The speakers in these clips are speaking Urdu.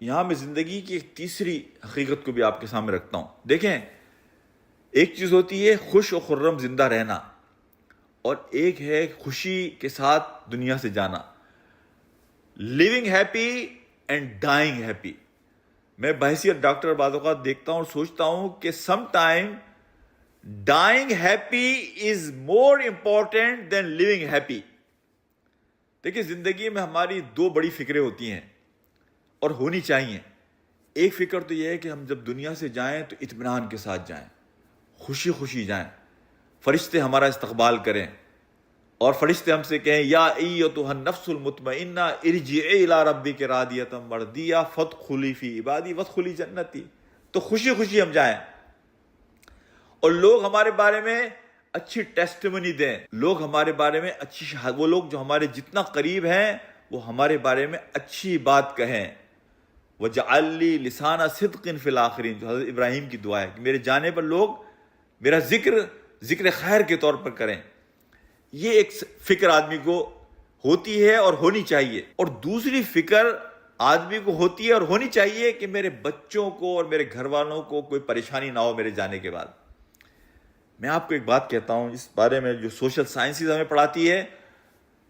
یہاں میں زندگی کی ایک تیسری حقیقت کو بھی آپ کے سامنے رکھتا ہوں۔ دیکھیں، ایک چیز ہوتی ہے خوش و خرم زندہ رہنا اور ایک ہے خوشی کے ساتھ دنیا سے جانا۔ Living happy and dying happy میں بحثیت ڈاکٹر بعض اوقات دیکھتا ہوں اور سوچتا ہوں کہ some time dying happy is more important than living happy دیکھیں، زندگی میں ہماری دو بڑی فکریں ہوتی ہیں۔ اور ہونی چاہیے۔ ایک فکر تو یہ ہے کہ ہم جب دنیا سے جائیں تو اطمینان کے ساتھ جائیں، خوشی خوشی جائیں۔ فرشتے ہمارا استقبال کریں۔ اور فرشتے ہم سے کہیں، یا ایتها النفس المطمئنہ، ارجعی الى ربک راضیۃ مرضیہ فادخلی فی عبادی، وادخلی جنتی۔ تو خوشی خوشی ہم جائیں۔ اور لوگ ہمارے بارے میں اچھی ٹیسٹمنی دیں۔ لوگ ہمارے بارے میں اچھی وہ لوگ جو ہمارے جتنا قریب ہیں، وہ ہمارے بارے میں اچھی بات کہیں۔ وجعلی لسانہ صدق فی الاخرین جو حضرت ابراہیم کی دعا ہے کہ میرے جانے پر لوگ میرا ذکر ذکر خیر کے طور پر کریں۔ یہ ایک فکر آدمی کو ہوتی ہے اور ہونی چاہیے۔ اور دوسری فکر آدمی کو ہوتی ہے اور ہونی چاہیے کہ میرے بچوں کو اور میرے گھر والوں کو کوئی پریشانی نہ ہو میرے جانے کے بعد۔ میں آپ کو ایک بات کہتا ہوں، اس بارے میں جو سوشل سائنسز ہمیں پڑھاتی ہے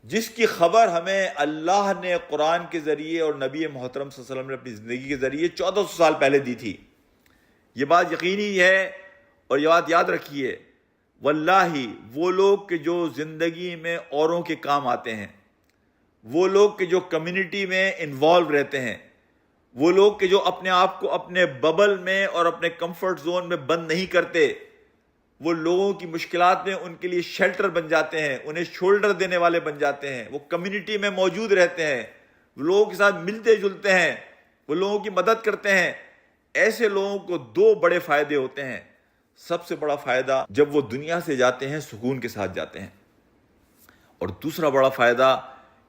جس کی خبر ہمیں اللہ نے قرآن کے ذریعے اور نبی محترم صلی اللہ علیہ وسلم نے اپنی زندگی کے ذریعے چودہ سو سال پہلے دی تھی۔ یہ بات یقینی ہے اور یہ بات یاد رکھیے، واللہ وہ لوگ کہ جو زندگی میں اوروں کے کام آتے ہیں، وہ لوگ کہ جو کمیونٹی میں انوالو رہتے ہیں، وہ لوگ کہ جو اپنے آپ کو اپنے ببل میں اور اپنے کمفرٹ زون میں بند نہیں کرتے۔ وہ لوگوں کی مشکلات میں ان کے لیے شیلٹر بن جاتے ہیں، انہیں شولڈر دینے والے بن جاتے ہیں، وہ کمیونٹی میں موجود رہتے ہیں، وہ لوگوں کے ساتھ ملتے جلتے ہیں، وہ لوگوں کی مدد کرتے ہیں۔ ایسے لوگوں کو دو بڑے فائدے ہوتے ہیں۔ سب سے بڑا فائدہ جب وہ دنیا سے جاتے ہیں، سکون کے ساتھ جاتے ہیں۔ اور دوسرا بڑا فائدہ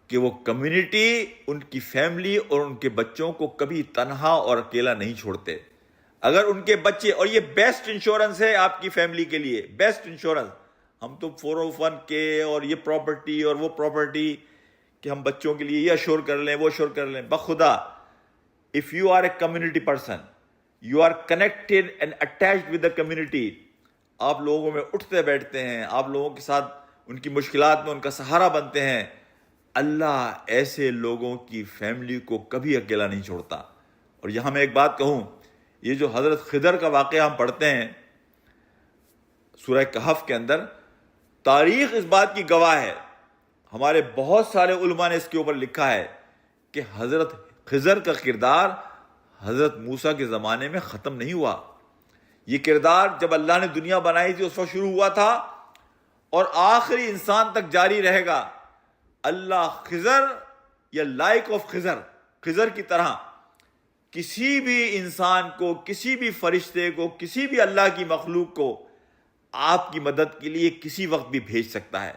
کہ وہ کمیونٹی، ان کی فیملی اور ان کے بچوں کو کبھی تنہا اور اکیلا نہیں چھوڑتے۔ اگر ان کے بچے، اور یہ بیسٹ انشورنس ہے آپ کی فیملی کے لیے بیسٹ انشورنس ہم تو فور او ون کے اور یہ پراپرٹی اور وہ پراپرٹی کہ ہم بچوں کے لیے یہ اشور کر لیں، وہ اشور کر لیں۔ بخدا if you are a community person you are connected and attached with the community آپ لوگوں میں اٹھتے بیٹھتے ہیں، آپ لوگوں کے ساتھ ان کی مشکلات میں ان کا سہارا بنتے ہیں۔ اللہ ایسے لوگوں کی فیملی کو کبھی اکیلا نہیں چھوڑتا۔ اور یہاں میں ایک بات کہوں یہ جو حضرت خضر کا واقعہ ہم پڑھتے ہیں سورہ کہف کے اندر، تاریخ اس بات کی گواہ ہے۔ ہمارے بہت سارے علماء نے اس کے اوپر لکھا ہے کہ حضرت خضر کا کردار حضرت موسیٰ کے زمانے میں ختم نہیں ہوا۔ یہ کردار جب اللہ نے دنیا بنائی تھی، اس وقت شروع ہوا تھا اور آخری انسان تک جاری رہے گا۔ اللہ خضر یا لائک آف خضر خضر کی طرح۔ کسی بھی انسان کو، کسی بھی فرشتے کو، کسی بھی اللہ کی مخلوق کو آپ کی مدد کے لیے کسی وقت بھی بھیج سکتا ہے۔